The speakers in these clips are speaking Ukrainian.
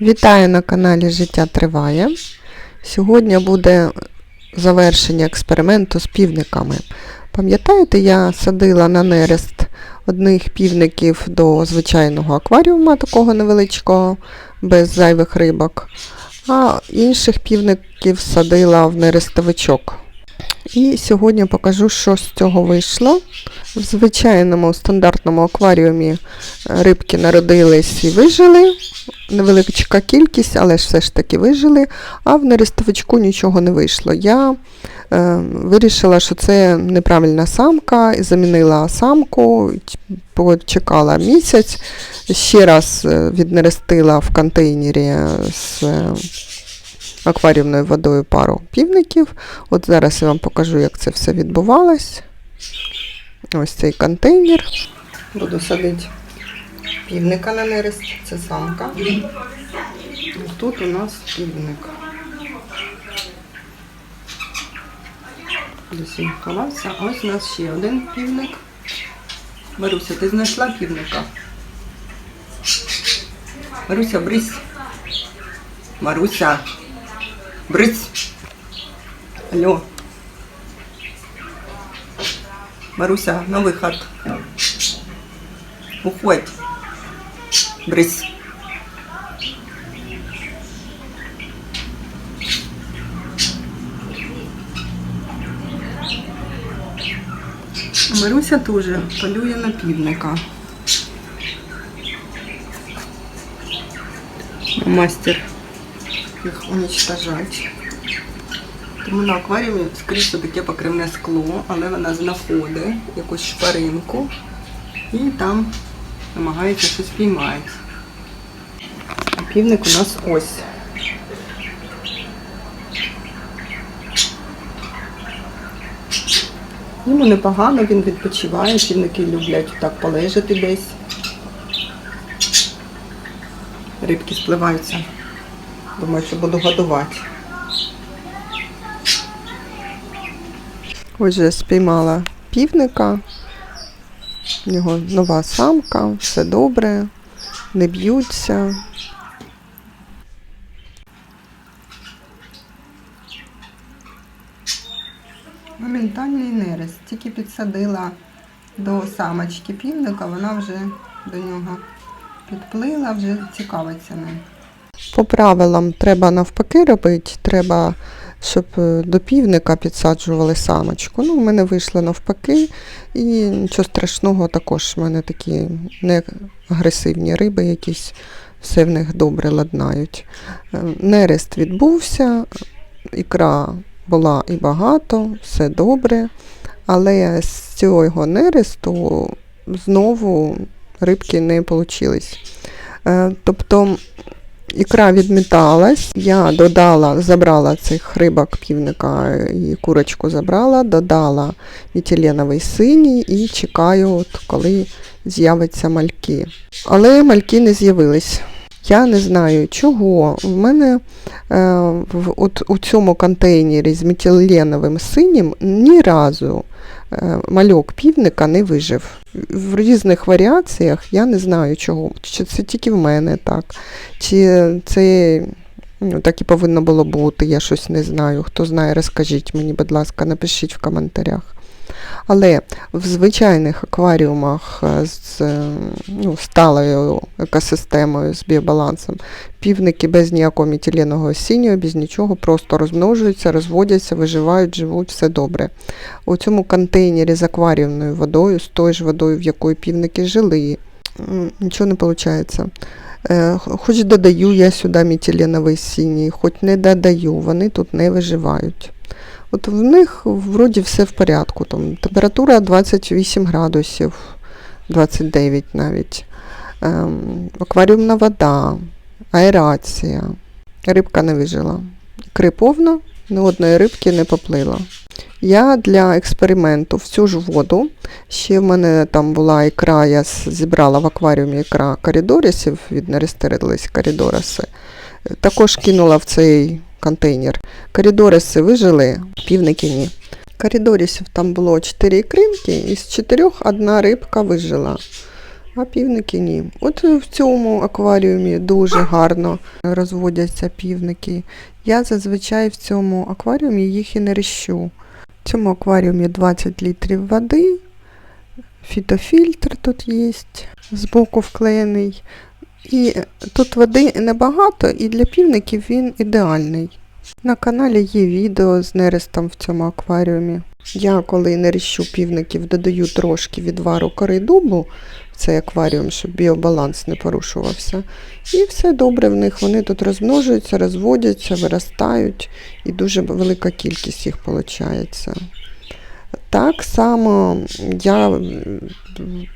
Вітаю на каналі Життя Триває. Сьогодні буде завершення експерименту з півниками. Пам'ятаєте, я садила на нерест одних півників до звичайного акваріума, такого невеличкого, без зайвих рибок, а інших півників садила в нерестовичок. І сьогодні покажу, що з цього вийшло. В звичайному стандартному акваріумі е, рибки народились і вижили. Невеличка кількість, але ж все ж таки вижили, а в нерестовичку нічого не вийшло. Я е, вирішила, що це неправильна самка, замінила самку, почекала місяць, ще раз е, віднерестила в контейнері з акваріумною водою пару півників. От зараз я вам покажу, як це все відбувалось. Ось цей контейнер. Буду садити півника на нерест, це самка. Тут у нас півник. Десь він ховався. Ось у нас ще один півник. Маруся, ти знайшла півника? Маруся, брись. Маруся. Брись. Алло. Маруся, на выход. Уходь. Брысь. Маруся тоже полює на півника. Мастер їх уничтожать. Тому на акваріумі скрізь таке покривне скло, але вона знаходить якусь шпаринку і там намагається щось піймати. Півник у нас ось. Йому непогано, він відпочиває, півники люблять так полежати десь. Рибки спливаються. Думаю, що буду годувати. Отже, спіймала півника. У нього нова самка, все добре, не б'ються. Моментальний нерест. Тільки підсадила до самочки півника, вона вже до нього підплила, вже цікавиться ним. По правилам треба навпаки робити, треба, щоб е, до півника підсаджували самочку. Ну, в мене вийшло навпаки, і нічого страшного також. в мене такі не агресивні риби якісь, все в них добре ладнають. Е, Нерест відбувся, ікра була і багато, все добре, але з цього нересту знову рибки не вийшли. Тобто Ікра відміталась, я додала, забрала цих рибок півника і курочку забрала, додала мітіленовий синій і чекаю, от, коли з'являться мальки. Але мальки не з'явились. Я не знаю чого. В мене е, в, от, у цьому контейнері з метиленовим синім ні разу е, мальок півника не вижив. В різних варіаціях я не знаю чого. Чи це тільки в мене так, чи це ну, так і повинно було бути, я щось не знаю. Хто знає, розкажіть мені, будь ласка, напишіть в коментарях. Але в звичайних акваріумах е, з е, ну, сталою екосистемою, з біобалансом, півники без ніякого мітиленого синього, без нічого, просто розмножуються, розводяться, виживають, живуть, все добре. У цьому контейнері з акваріумною водою, з тою ж водою, в якої півники жили, нічого не виходить. Хоч додаю я сюди мітиленовий синій, хоч не додаю, вони тут не виживають. От в них вроді все в порядку. Там температура 28 градусів, 29 навіть. Ем, акваріумна вода, аерація. Рибка не вижила. Ікри повно, ні одної рибки не поплила. Я для експерименту в цю ж воду, ще в мене там була ікра, я зібрала в акваріумі ікра коридорісів, віднерестерились коридориси. Також кинула в цей контейнер. Коридориси вижили, півники ні. Коридорісів там було 4 ікринки, із 4 одна рибка вижила. а півники ні. От в цьому акваріумі дуже гарно розводяться півники. Я зазвичай в цьому акваріумі їх і не ріщу. В цьому акваріумі 20 літрів води, фітофільтр тут є, збоку вклеєний. І тут води небагато, і для півників він ідеальний. На каналі є відео з нерестом в цьому акваріумі. Я, коли не ріщу півників, додаю трошки відвару кори дубу в цей акваріум, щоб біобаланс не порушувався. І все добре в них. Вони тут розмножуються, розводяться, виростають, і дуже велика кількість їх виходить. Так само я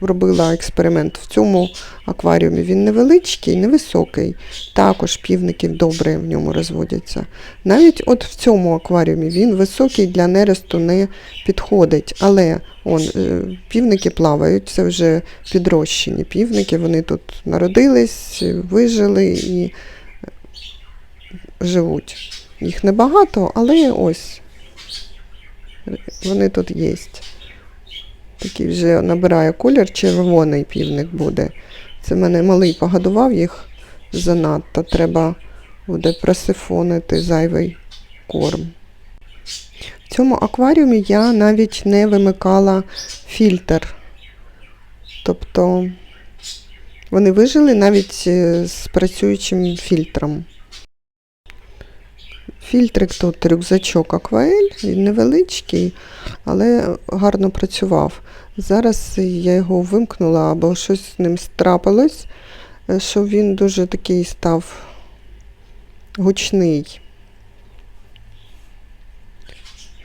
робила експеримент в цьому акваріумі. Він невеличкий, невисокий. Також півники добре в ньому розводяться. Навіть от в цьому акваріумі він високий для нересту не підходить. Але он, е, півники плавають, це вже підрощені півники. Вони тут народились, вижили і живуть. Їх небагато, але ось вони тут є. Такий вже набирає колір, червоний півник буде. Це мене малий погодував їх занадто. Треба буде просифонити зайвий корм. В цьому акваріумі я навіть не вимикала фільтр. Тобто вони вижили навіть е, з працюючим фільтром. Фільтрик тут рюкзачок Акваель, він невеличкий, але гарно працював. Зараз я його вимкнула, або щось з ним страпилось, е, що він дуже такий став гучний.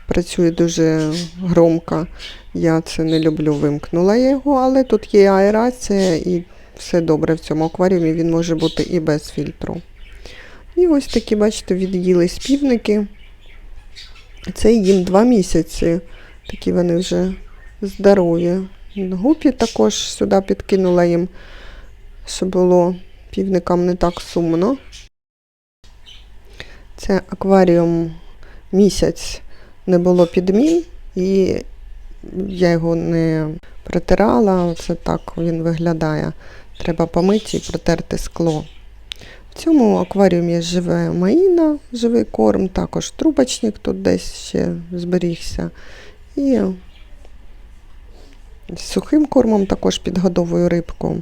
Працює дуже громко. Я це не люблю, вимкнула його, але тут є аерація і все добре в цьому акваріумі, він може бути і без фільтру. І ось такі, бачите, від'їлись півники. Це їм два місяці. Такі вони вже здорові. Гупі також сюди підкинула їм, щоб було півникам не так сумно. Це акваріум місяць не було підмін, і я його не протирала. Це так він виглядає. Треба помити і протерти скло. В цьому акваріумі живе маїна, живий корм, також трубочник тут десь ще зберігся. І з сухим кормом також підгодовую рибку.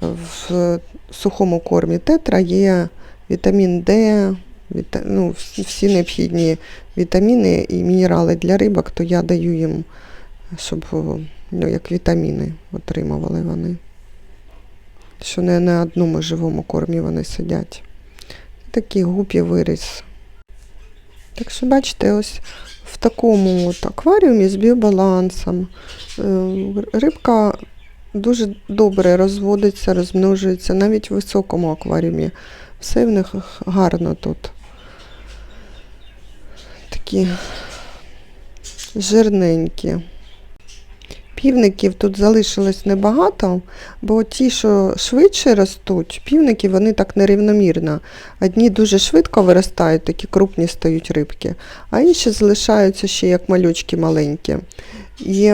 В сухому кормі тетра є вітамін Д, віта... ну, всі необхідні вітаміни і мінерали для рибок, то я даю їм, щоб ну, як вітаміни отримували вони що не на одному живому кормі вони сидять. Такий гупі виріс. Так що, бачите, ось в такому от акваріумі з біобалансом е, рибка дуже добре розводиться, розмножується, навіть в високому акваріумі. Все в них гарно тут. Такі жирненькі. Півників тут залишилось небагато, бо ті, що швидше ростуть, півники вони так нерівномірно. Одні дуже швидко виростають, такі крупні стають рибки, а інші залишаються ще як малючки маленькі. І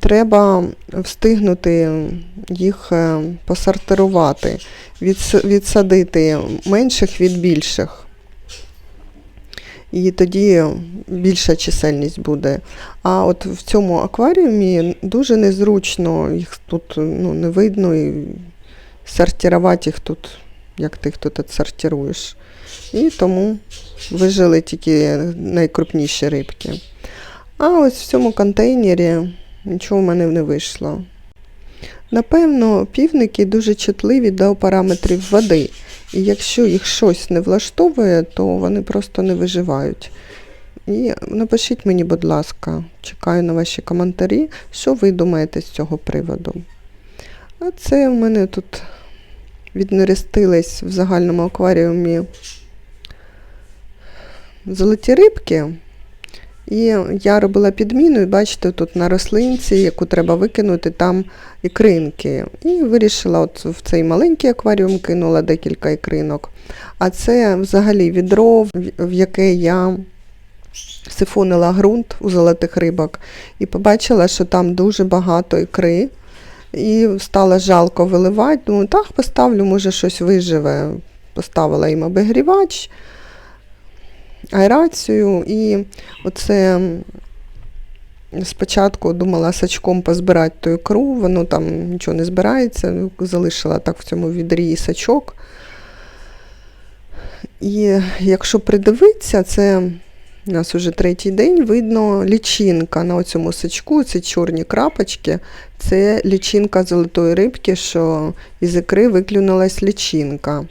треба встигнути їх е, посортирувати, відсадити менших від більших. І тоді більша чисельність буде. А от в цьому акваріумі дуже незручно, їх тут ну, не видно, і сортувати їх тут, як ти їх тут сортируєш. І тому вижили тільки найкрупніші рибки. А ось в цьому контейнері нічого в мене не вийшло. Напевно, півники дуже чутливі до параметрів води. І якщо їх щось не влаштовує, то вони просто не виживають. І напишіть мені, будь ласка, чекаю на ваші коментарі, що ви думаєте з цього приводу. А це в мене тут віднерестились в загальному акваріумі золоті рибки. І я робила підміну, і бачите, тут на рослинці, яку треба викинути, там ікринки. І вирішила, от в цей маленький акваріум кинула декілька ікринок. А це взагалі відро, в- яке я сифонила ґрунт у золотих рибок. І побачила, що там дуже багато ікри. І стало жалко виливати. Думаю, так поставлю, може щось виживе. Поставила їм обігрівач, аерацію і оце спочатку думала сачком позбирати ту ікру, воно там нічого не збирається, залишила так в цьому відрі сачок. І якщо придивитися, це у нас уже третій день, видно лічинка на цьому сачку, це чорні крапочки, це лічинка золотої рибки, що із ікри виклюнулась лічинка.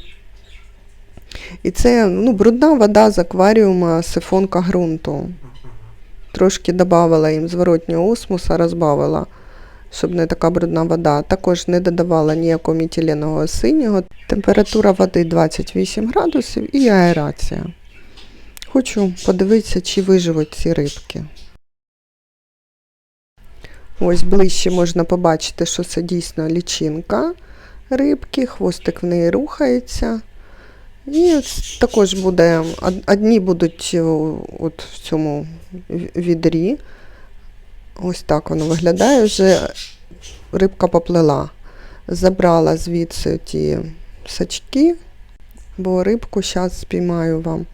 І це ну, брудна вода з акваріума сифонка ґрунту. Трошки додавала їм зворотнього осмуса, розбавила, щоб не така брудна вода. Також не додавала ніякого мітиленого синього. Температура води 28 градусів і аерація. Хочу подивитися, чи виживуть ці рибки. Ось ближче можна побачити, що це дійсно лічинка рибки, хвостик в неї рухається. І також буде, одні будуть от в цьому відрі. Ось так воно виглядає. Вже рибка поплила. Забрала звідси ті сачки, бо рибку зараз спіймаю вам.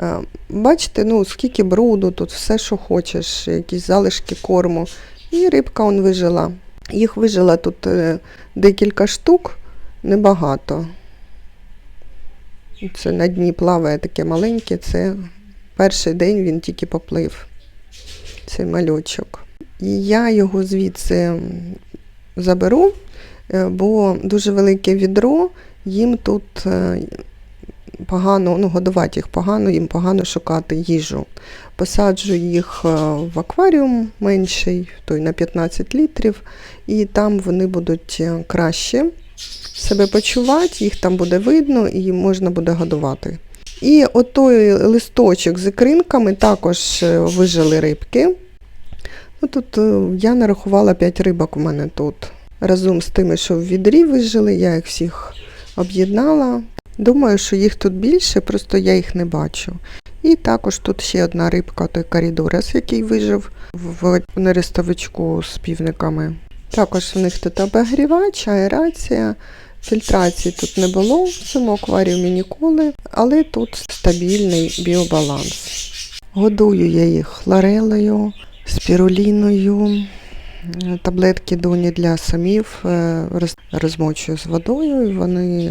Е, Бачите, ну скільки бруду, тут все, що хочеш, якісь залишки корму. І рибка он вижила. Їх вижила тут е, декілька штук, небагато. Це на дні плаває таке маленьке, це перший день він тільки поплив. Цей мальочок. І я його звідси заберу, е, бо дуже велике відро, їм тут е, погано, ну, годувати їх погано, їм погано шукати їжу. Посаджу їх е, в акваріум менший, той на 15 літрів, і там вони будуть краще себе почувати, їх там буде видно і можна буде годувати. І отой листочок з ікринками також е, вижили рибки. Ну, тут е, я нарахувала 5 рибок у мене тут. Разом з тими, що в відрі вижили, я їх всіх об'єднала. Думаю, що їх тут більше, просто я їх не бачу. І також тут ще одна рибка, той коридорес, який вижив в нерестовичку з півниками. Також в них тут обігрівач, аерація, фільтрації тут не було в цьому акваріумі ніколи, але тут стабільний біобаланс. Годую я їх хлорелею, спіруліною, таблетки доні для самів е, розмочую з водою. Вони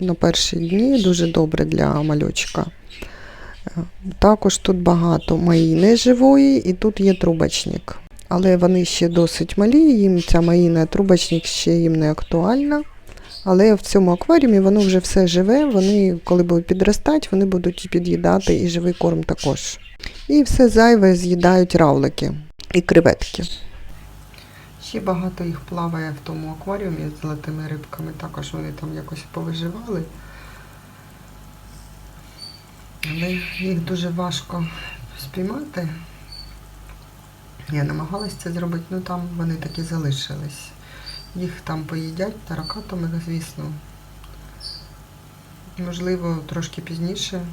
на перші дні дуже добре для мальочка. Е, Також тут багато маїни живої і тут є трубочник. Але вони ще досить малі, їм ця маїна трубочник ще їм не актуальна. Але в цьому акваріумі воно вже все живе, вони, коли будуть підростати, вони будуть і під'їдати і живий корм також. І все зайве з'їдають равлики і креветки. Ще багато їх плаває в тому акваріумі з золотими рибками, також вони там якось повиживали. Але їх дуже важко спіймати. Я намагалась це зробити, ну там вони такі залишились. Їх там поїдять таракатами, звісно. Можливо, трошки пізніше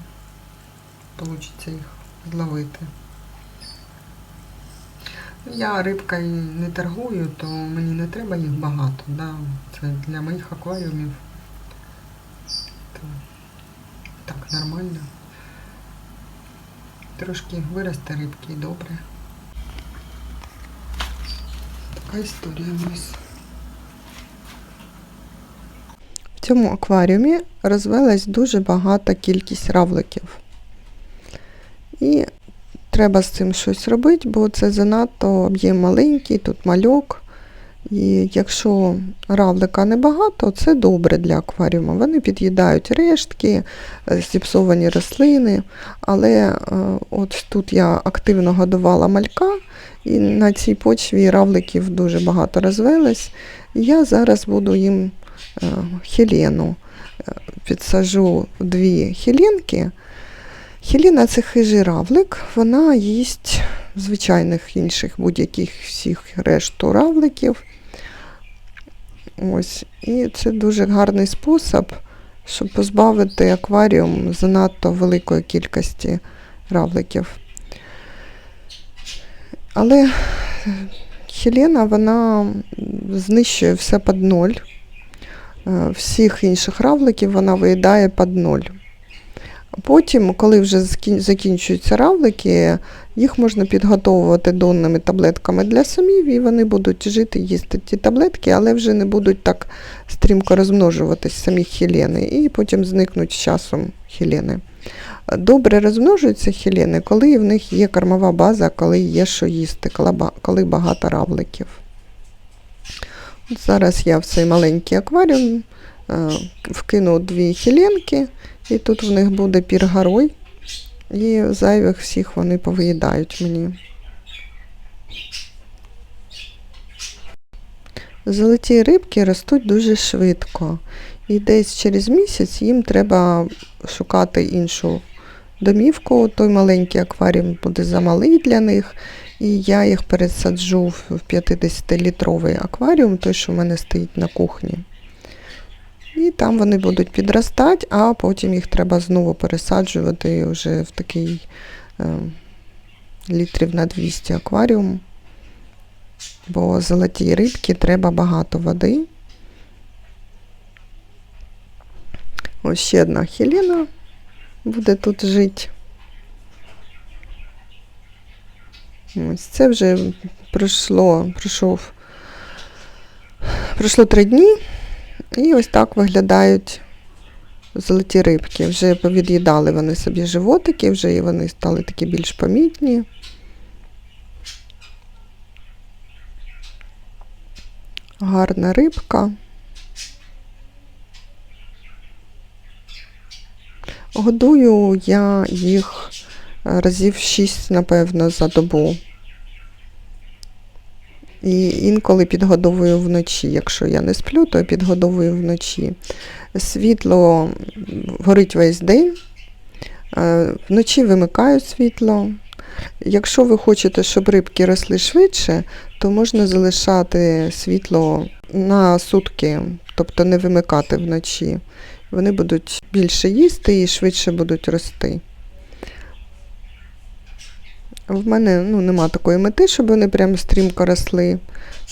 вийде їх зловити. Я рибкою не торгую, то мені не треба їх багато. Да? Це для моїх акваріумів. То так нормально. Трошки виросте рибки добре. Така історія у нас. В цьому акваріумі розвелась дуже багата кількість равликів. І треба з цим щось робити, бо це занадто об'єм маленький, тут мальок. І якщо равлика небагато, це добре для акваріуму. Вони під'їдають рештки, е, зіпсовані рослини. Але е, от тут я активно годувала малька, і на цій почві равликів дуже багато розвелось. Я зараз буду їм е, хелену. Е, Підсажу дві хеленки. Хелена це хижий равлик, вона їсть звичайних інших будь-яких всіх решту равликів. Ось. І це дуже гарний спосіб, щоб позбавити акваріум занадто великої кількості равликів. Але Хелена вона знищує все під ноль. Е, Всіх інших равликів вона виїдає під ноль. Потім, коли вже закінчуються равлики, їх можна підготовувати донними таблетками для самів, і вони будуть жити, їсти ті таблетки, але вже не будуть так стрімко розмножуватись самі хілени, і потім зникнуть з часом хілени. Добре розмножуються хілени, коли в них є кормова база, коли є що їсти, коли багато равликів. Зараз я в цей маленький акваріум е, вкину дві хіленки, і тут в них буде піргарой, і зайвих всіх вони повиїдають мені. Золоті рибки ростуть дуже швидко. І десь через місяць їм треба шукати іншу домівку. Той маленький акваріум буде замалий для них. І я їх пересаджу в 50-літровий акваріум, той, що в мене стоїть на кухні. І там вони будуть підростати, а потім їх треба знову пересаджувати вже в такий е, літрів на 200 акваріум. Бо золотій рибки треба багато води. Ось ще одна хілена буде тут жити. Ось це вже пройшло, пройшов, пройшло три дні, і ось так виглядають золоті рибки. Вже повід'їдали вони собі животики, вже і вони стали такі більш помітні. Гарна рибка. Годую я їх разів 6, напевно, за добу. І інколи підгодовую вночі. Якщо я не сплю, то підгодовую вночі. Світло горить весь день. Е, Вночі вимикаю світло. Якщо ви хочете, щоб рибки росли швидше, то можна залишати світло на сутки, тобто не вимикати вночі. Вони будуть більше їсти і швидше будуть рости. В мене ну, нема такої мети, щоб вони прям стрімко росли,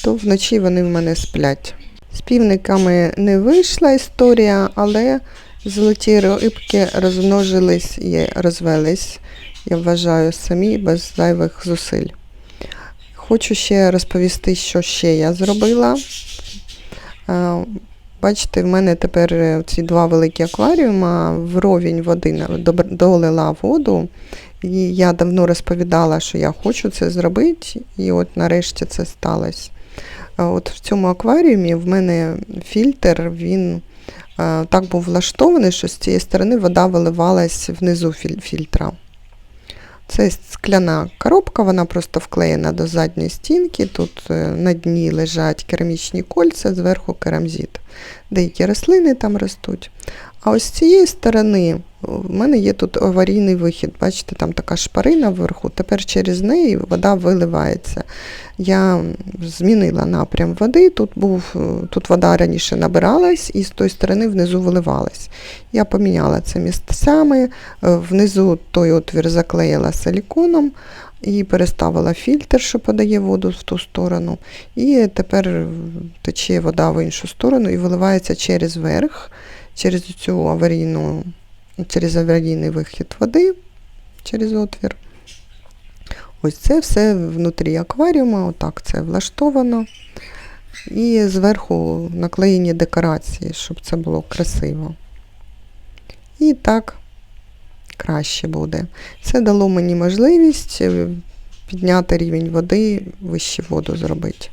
то вночі вони в мене сплять. З півниками не вийшла історія, але золоті рибки розмножились і розвелись, я вважаю, самі без зайвих зусиль. Хочу ще розповісти, що ще я зробила. Бачите, в мене тепер е, ці два великі акваріума вровень води долила воду. І я давно розповідала, що я хочу це зробити, і от нарешті це сталося. От в цьому акваріумі в мене фільтр, він так був влаштований, що з цієї сторони вода виливалась внизу фільтра. Це скляна коробка, вона просто вклеєна до задньої стінки. Тут е, на дні лежать керамічні кольця, зверху керамзит. Деякі рослини там ростуть. А ось з цієї сторони в мене є тут аварійний вихід. Бачите, там така шпарина вверху. Тепер через неї вода виливається. Я змінила напрям води. Тут був, тут вода раніше набиралась і з тої сторони внизу виливалась. Я поміняла це місцями. Е, Внизу той отвір заклеїла силіконом і переставила фільтр, що подає воду в ту сторону. І тепер тече вода в іншу сторону і виливається через верх, через цю аварійну, через аварійний вихід води, через отвір. Ось це все внутрі акваріума, отак це влаштовано. І зверху наклеєні декорації, щоб це було красиво. І так краще буде. Це дало мені можливість е, підняти рівень води, вище воду зробити.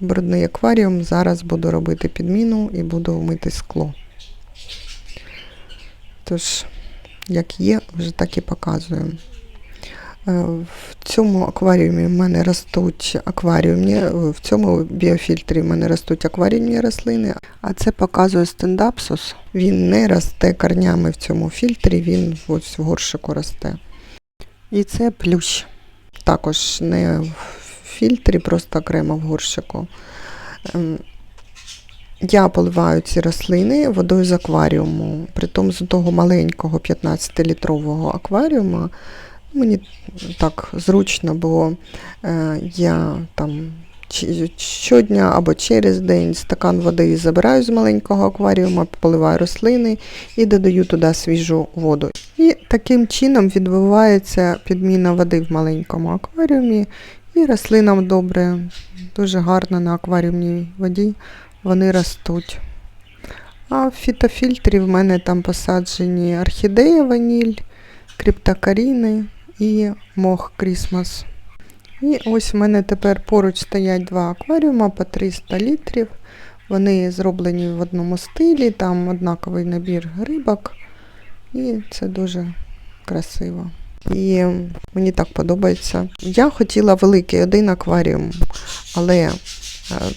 Брудний акваріум зараз буду робити підміну і буду мити скло. Тож, як є, вже так і показую. Е, В цьому акваріумі в мене ростуть акваріумні, в цьому біофільтрі в мене ростуть акваріумні рослини, а це показує стендапсус. Він не росте корнями в цьому фільтрі, він ось в горшику росте. І це плющ. Також не в фільтрі, просто окремо в горшику. Я поливаю ці рослини водою з акваріуму. Притом з того маленького 15-літрового акваріума Мені так зручно, бо е, я там щодня або через день стакан води забираю з маленького акваріума, поливаю рослини і додаю туди свіжу воду. І таким чином відбувається підміна води в маленькому акваріумі, і рослинам добре, дуже гарно на акваріумній воді вони ростуть. А в фітофільтрі в мене там посаджені орхідея ваніль, криптокаріни і мох крісмас. І ось в мене тепер поруч стоять два акваріума по 300 літрів. Вони зроблені в одному стилі, там однаковий набір рибок. І це дуже красиво. І мені так подобається. Я хотіла великий один акваріум, але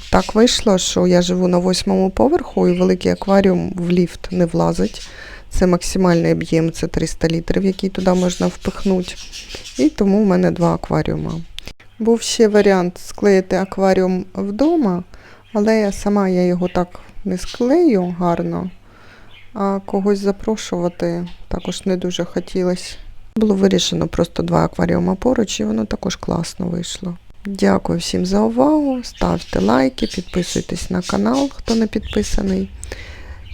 так вийшло, що я живу на восьмому поверху і великий акваріум в ліфт не влазить. Це максимальний об'єм, це 300 літрів, який туди можна впихнути. І тому в мене два акваріума. Був ще варіант склеїти акваріум вдома, але сама я його так не склею гарно, а когось запрошувати також не дуже хотілося. Було вирішено просто два акваріума поруч, і воно також класно вийшло. Дякую всім за увагу. Ставте лайки, підписуйтесь на канал, хто не підписаний.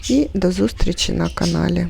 І до зустрічі на каналі.